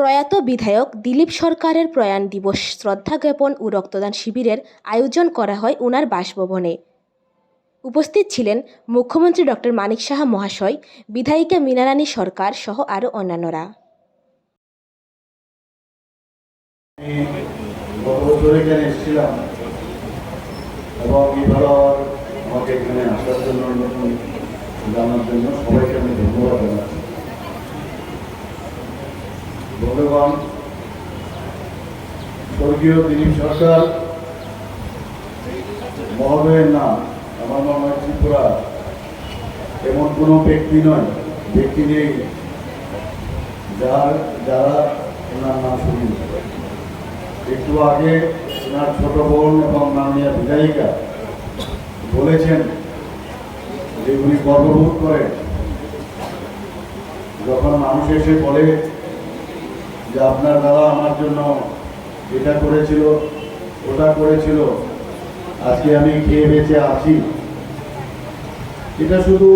প্রয়াত বিধায়ক দিলীপ সরকারের প্রয়াণ দিবস শ্রদ্ধা জ্ঞাপন ও রক্তদান শিবিরের আয়োজন করা হয় ওনার বাসভবনে। উপস্থিত ছিলেন মুখ্যমন্ত্রী ডক্টর মানিক সাহা মহাশয়, বিধায়িকা মীনারানী সরকার সহ আরও অন্যান্যরা। জানার জন্য সবাইকে আমি ধন্যবাদ জানাচ্ছি। ভগবান স্বর্গীয় দিলীপ সরকার, মহোদয়ের নাম, আমার মনে হয় ত্রিপুরা। এমন কোনো ব্যক্তি নয়, ব্যক্তি নেই যার যারা ওনার নাম শুনি একটু আগে ওনার ছোট বোন এবং মাননীয় বিধায়িকা বলেছেন যে উনি গর্ববোধ করেন, যখন মানুষ এসে বলে যে আপনার দাদা আমার জন্য এটা করেছিল, ওটা করেছিল। আজকে আমি খেয়ে বেঁচে আছি। এটা শুধু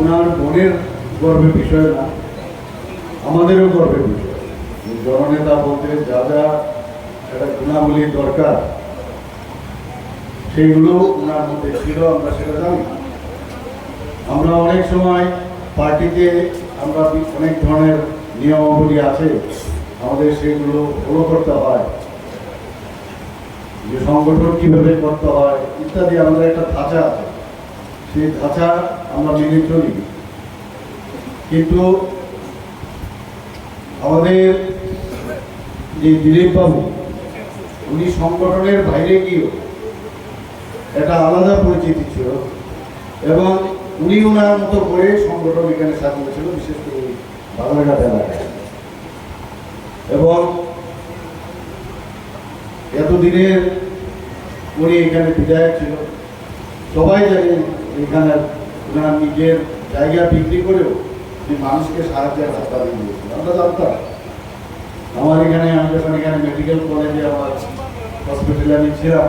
ওনার বোনের গর্বের বিষয় না, আমাদেরও গর্বের বিষয়। জননেতা বলতে যা যা একটা গুণাবলী দরকার, সেইগুলো ওনার মধ্যে ছিল, আমরা সেটা জানি আমরা অনেক সময় পার্টিতে আমরা অনেক ধরনের নিয়মাবলী আছে, আমাদের সেগুলো ফলো করতে হয়। যে সংগঠন কীভাবে করতে হয়, ইত্যাদি আমাদের একটা ধাঁচা আছে। সেই ধাঁচা আমরা মেনে চলি। কিন্তু আমাদের যে দিলীপ বাবু উনি সংগঠনের বাইরে গিয়েও একটা আলাদা পরিচিতি ছিল এবং উনি ওনার মতো করে সংগঠন এখানে সাজিয়েছিল, বিশেষ করে বাজারঘাট এলাকায় এবং এতদিনের উনি এখানে বিধায়ক ছিল। সবাই জানে এখানে ওনার নিজের জায়গা বিক্রি করেও উনি মানুষকে সাহায্যের বাড়িয়ে দিয়েছিল আমরা জানতাম। আমার এখানে আমি যখন এখানে মেডিকেল কলেজে আমার হসপিটালে আমি ছিলাম।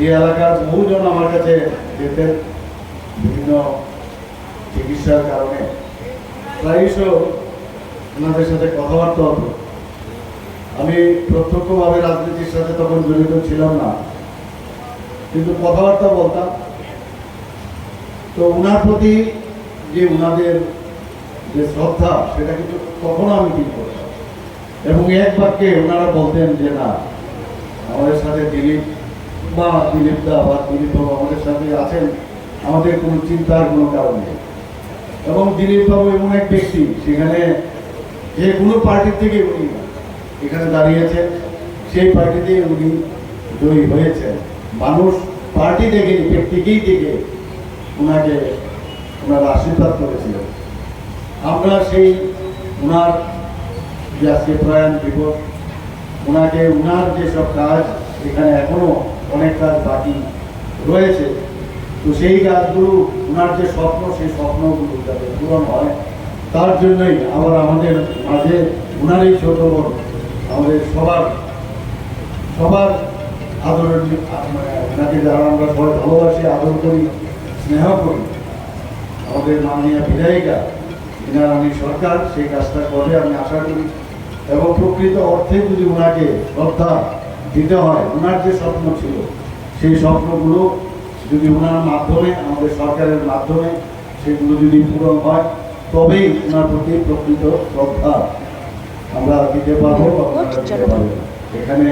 এই এলাকার বহুজন আমার কাছে যেতেন বিভিন্ন চিকিৎসার কারণে। প্রায়শ ওনাদের সাথে কথাবার্তা হতো আমি প্রত্যক্ষভাবে রাজনীতির সাথে তখন জড়িত ছিলাম না। কিন্তু কথাবার্তা বলতাম। তো ওনার প্রতি যে ওনাদের যে শ্রদ্ধা, সেটা কিন্তু তখনও আমি ফিল করতাম এবং এক বাক্যে ওনারা বলতেন যে, না, আমাদের সাথে দিলীপ বা দিলীপ দা বা দিলীপ আমাদের সাথে আছেন। আমাদের কোনো চিন্তার কোনো কারণ নেই। এবং দিলীপ বাবু এমন এক ব্যক্তি, সেখানে যে কোনো পার্টির থেকে উনি এখানে দাঁড়িয়েছেন, সেই পার্টিতে উনি জয়ী হয়েছেন। মানুষ পার্টি থেকে ব্যক্তিকেই থেকে ওনাকে ওনার আশীর্বাদ করেছিলেন আমরা সেই ওনার যে আজকে প্রয়াণ দিবস ওনাকে ওনার যেসব কাজ এখানে এখনও অনেক কাজ বাকি রয়েছে তো সেই কাজগুলো ওনার যে স্বপ্ন, সেই স্বপ্নগুলো যাতে পূরণ হয়, তার জন্যই আবার আমাদের মাঝে ওনার এই ছোট বোন, আমাদের সবার সবার আদরের মানে ওনাকে যারা আমরা সবাই ভালোবাসি, আদর করি, স্নেহ করি, আমাদের মাননীয় বিধায়িকা বিনারানী সরকার, সেই কাজটা করে আমি আশা করি, এবং প্রকৃত অর্থে যদি ওনাকে শ্রদ্ধা দিতে হয়, ওনার যে স্বপ্ন ছিল, সেই স্বপ্নগুলো যদি ওনার মাধ্যমে, আমাদের সরকারের মাধ্যমে সেগুলো যদি পূরণ হয়, তবেই ওনার প্রতি প্রকৃত শ্রদ্ধা আমরা দিতে পারব। এখানে